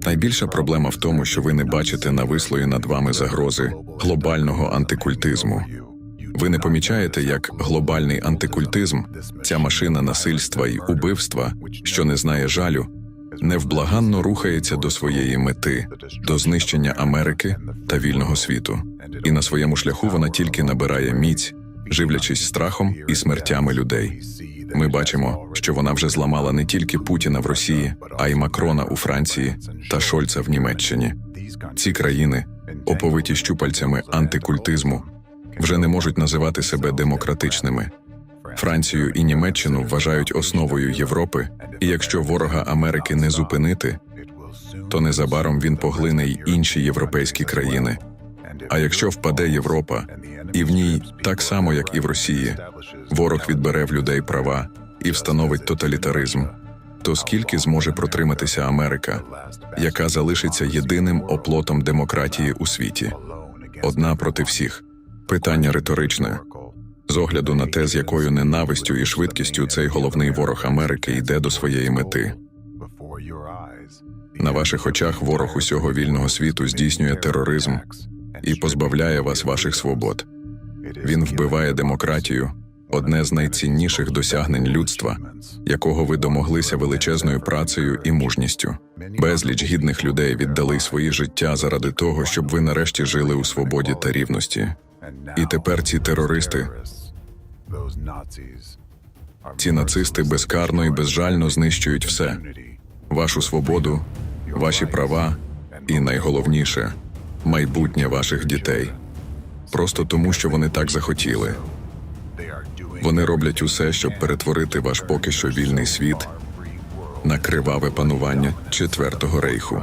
Найбільша проблема в тому, що ви не бачите навислої над вами загрози глобального антикультизму. Ви не помічаєте, як глобальний антикультизм, ця машина насильства й убивства, що не знає жалю, невблаганно рухається до своєї мети, до знищення Америки та вільного світу. І на своєму шляху вона тільки набирає міць, живлячись страхом і смертями людей. Ми бачимо, що вона вже зламала не тільки Путіна в Росії, а й Макрона у Франції та Шольца в Німеччині. Ці країни, оповиті щупальцями антикультизму, вже не можуть називати себе демократичними. Францію і Німеччину вважають основою Європи, і якщо ворога Америки не зупинити, то незабаром він поглине й інші європейські країни. А якщо впаде Європа, і в ній, так само як і в Росії, ворог відбере в людей права і встановить тоталітаризм, то скільки зможе протриматися Америка, яка залишиться єдиним оплотом демократії у світі? Одна проти всіх. Питання риторичне. З огляду на те, з якою ненавистю і швидкістю цей головний ворог Америки йде до своєї мети. На ваших очах ворог усього вільного світу здійснює тероризм і позбавляє вас ваших свобод. Він вбиває демократію, одне з найцінніших досягнень людства, якого ви домоглися величезною працею і мужністю. Безліч гідних людей віддали свої життя заради того, щоб ви нарешті жили у свободі та рівності. І тепер ці терористи, ці нацисти безкарно і безжально знищують все вашу свободу, ваші права і найголовніше майбутнє ваших дітей. Просто тому, що вони так захотіли. Вони роблять усе, щоб перетворити ваш поки що вільний світ на криваве панування Четвертого рейху.